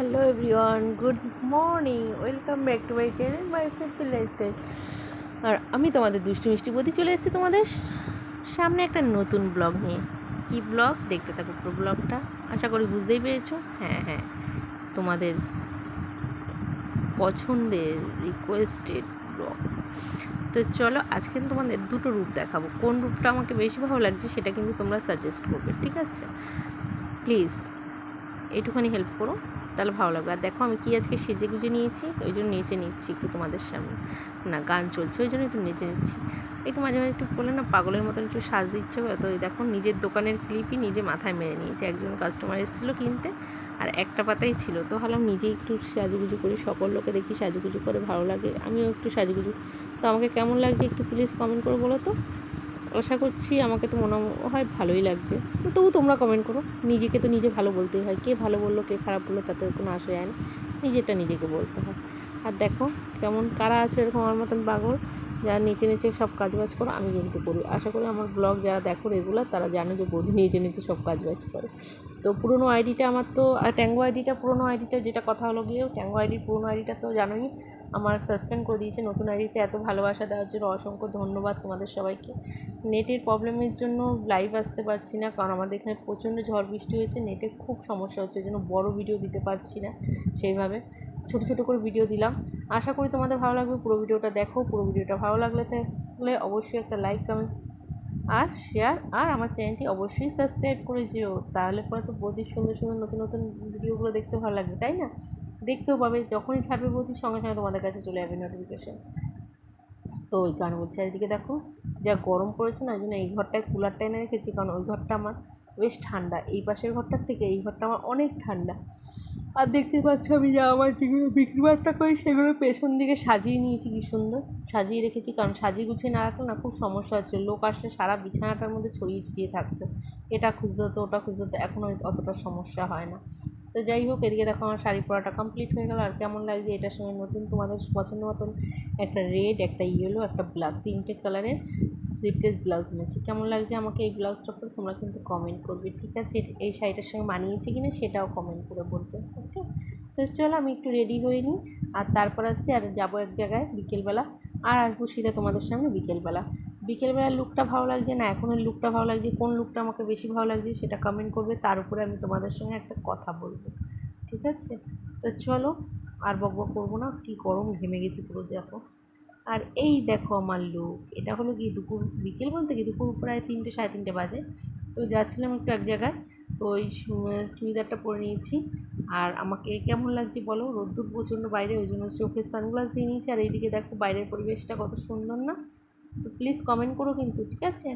Hello everyone, good morning, welcome back to my channel, my simple lifestyle. আর আমি তোমাদের দুষ্টু মিষ্টি বদি চলে এসেছি তোমাদের সামনে একটা নতুন ব্লগ নিয়ে। কি ব্লগ? দেখতে থাকো পুরো ব্লগটা। আশা করি বুঝতেই পেরেছ। হ্যাঁ হ্যাঁ তোমাদের পছন্দের রিকোয়েস্টেড ব্লগ। তো চলো, আজকে তোমাদের দুটো রূপ দেখাবো। কোন রূপটা আমাকে বেশি ভালো লাগছে সেটা কিন্তু তোমরা সাজেস্ট করবে, ঠিক আছে? প্লিজ এইটুখানি হেল্প করো। তাহলে ভালো লাগবে। আর দেখো আমি কি আজকে সেজে গুজে নিয়েছি, ওই জন্য নেচে নিচ্ছি একটু তোমাদের সামনে। না, গান চলছে, ওই জন্য একটু নেচে নিচ্ছি। একটু মাঝে মাঝে একটু বলে না পাগলের মতন একটু সাজ দিচ্ছে তো দেখো নিজের দোকানের ক্লিপই নিজে মাথায় মেরে নিয়েছে। একজন কাস্টমার এসেছিল কিনতে, আর একটা পাতাই ছিল। তো ভাবলাম নিজেই একটু সাজুগুজু করি, সকল লোকে দেখি সাজুগুজু করে ভালো লাগে, আমিও একটু সাজুগুজু। তো আমাকে কেমন লাগছে একটু প্লিজ কমেন্ট করে বলো তো। আশা করছি আমাকে তো মনে হয় ভালোই লাগছে। তো তবু তোমরা কমেন্ট করো। নিজেকে তো নিজে ভালো বলতেই হয়। কে ভালো বলল, কে খারাপ বলল, তাতে কোনো আসে যায় না। নিজেরটা নিজেকে বলতে হয়। আর দেখো কেমন, কারা আছে এরকম আমার মতন পাগল? যারা নিচে নিচে সব কাজবাজ করো, আমি কিন্তু করি আশা করি আমার ব্লগ যারা দেখো রেগুলার তারা জানে যে বৌদি নিচে নিচে সব কাজবাজ করে। তো পুরনো আইডিটা আমার তো, আর ট্যাঙ্গো আইডিটা, পুরনো আইডিটা যেটা কথা হলো গিয়েও, ট্যাঙ্গো আইডির পুরনো আইডিটা তো জানোই, আমার সাসপেন্ড করে দিয়েছে নতুন আইডিতে এত ভালোবাসা দেওয়ার জন্য অসংখ্য ধন্যবাদ তোমাদের সবাইকে। নেটের প্রবলেমের জন্য লাইভ আসতে পারছি না, কারণ আমাদের এখানে প্রচণ্ড ঝড় বৃষ্টি হয়েছে নেটের খুব সমস্যা হচ্ছে জন্য বড় ভিডিও দিতে পারছি না সেইভাবে। ছোটো ছোটো করে ভিডিও দিলাম। আশা করি তোমাদের ভালো লাগবে। পুরো ভিডিওটা দেখো। পুরো ভিডিওটা ভালো লাগলে তাহলে অবশ্যই একটা লাইক কমেন্টস আর শেয়ার আর আমার চ্যানেলটি অবশ্যই সাবস্ক্রাইব করে যেও। তাহলে পরে তো বৌদির সুন্দর সুন্দর নতুন নতুন ভিডিওগুলো দেখতে ভালো লাগবে, তাই না? দেখতেও পাবে। যখনই ছাড়বে বৌদির সঙ্গে সঙ্গে তোমাদের কাছে চলে যাবে নোটিফিকেশান তো ওই কারণ বলছি এদিকে দেখো, যা গরম পড়েছে না, ওই জন্য এই ঘরটায় কুলারটা এনে রেখেছি, কারণ ওই ঘরটা আমার বেশ ঠান্ডা। এই পাশের ঘরটার থেকে এই ঘরটা আমার অনেক ঠান্ডা। আর দেখতে পাচ্ছ আমি যা আমার যেগুলো বিক্রি বাট্টা করি, সেগুলো পেছন দিকে সাজিয়ে নিয়েছি, কি সুন্দর। সাজিয়ে রেখেছি, কারণ সাজিয়ে গুছিয়ে না রাখলে না খুব সমস্যা হচ্ছে। লোক আসলে সারা বিছানাটার মধ্যে ছড়িয়ে ছিটিয়ে থাকতো। এটা খুঁজতে হতো, ওটা খুঁজতে হতো, এখন অতটা সমস্যা হয় না। তো যাই হোক, এদিকে দেখো আমার শাড়ি পরাটা কমপ্লিট হয়ে গেল। আর কেমন লাগছে এটার সঙ্গে নতুন তোমাদের পছন্দ মতন? একটা রেড একটা ইয়েলো একটা ব্ল্যাক তিনটে কালারের স্লিপলেস ব্লাউজ নিয়েছি কেমন লাগছে আমাকে এই ব্লাউজটা পরে? তোমরা কিন্তু কমেন্ট করবে, ঠিক আছে? এই শাড়িটার সঙ্গে মানিয়েছে কিনা সেটাও কমেন্ট করে বলবে ওকে তো চলো, আমি একটু রেডি হয়ে নিই। আর তারপর আসছি, আর যাব এক জায়গায় বিকেলবেলা। আর আসব সিধা তোমাদের সামনে বিকেলবেলা। বিকেলবেলার লুকটা ভালো লাগছে না? এখনের লুকটা ভালো লাগছে? কোন লুকটা আমাকে বেশি ভালো লাগছে সেটা কমেন্ট করবে, তার উপরে আমি তোমাদের সঙ্গে একটা কথা বলব। ঠিক আছে? তো চলো, আর বক বক করব না, কী গরম ঘেমে গেছি পুরো, দেখো। আর এই দেখো আমার লুক এটা হলো কি দুপুর, বিকেল বলতে কি? দুপুর প্রায় তিনটে, সাড়ে তিনটে বাজে। তো যাচ্ছিলাম একটু এক জায়গায়, তো ওই চুড়িদারটা পরে নিয়েছি। আর আমাকে কেমন লাগছে বলো? রোদ্দুর প্রচণ্ড বাইরে, ওই জন্য চোখের সানগ্লাস দিয়ে নিয়েছি। আর এইদিকে দেখো বাইরের পরিবেশটা কত সুন্দর না? তো প্লিজ কমেন্ট করো কিন্তু, ঠিক আছে?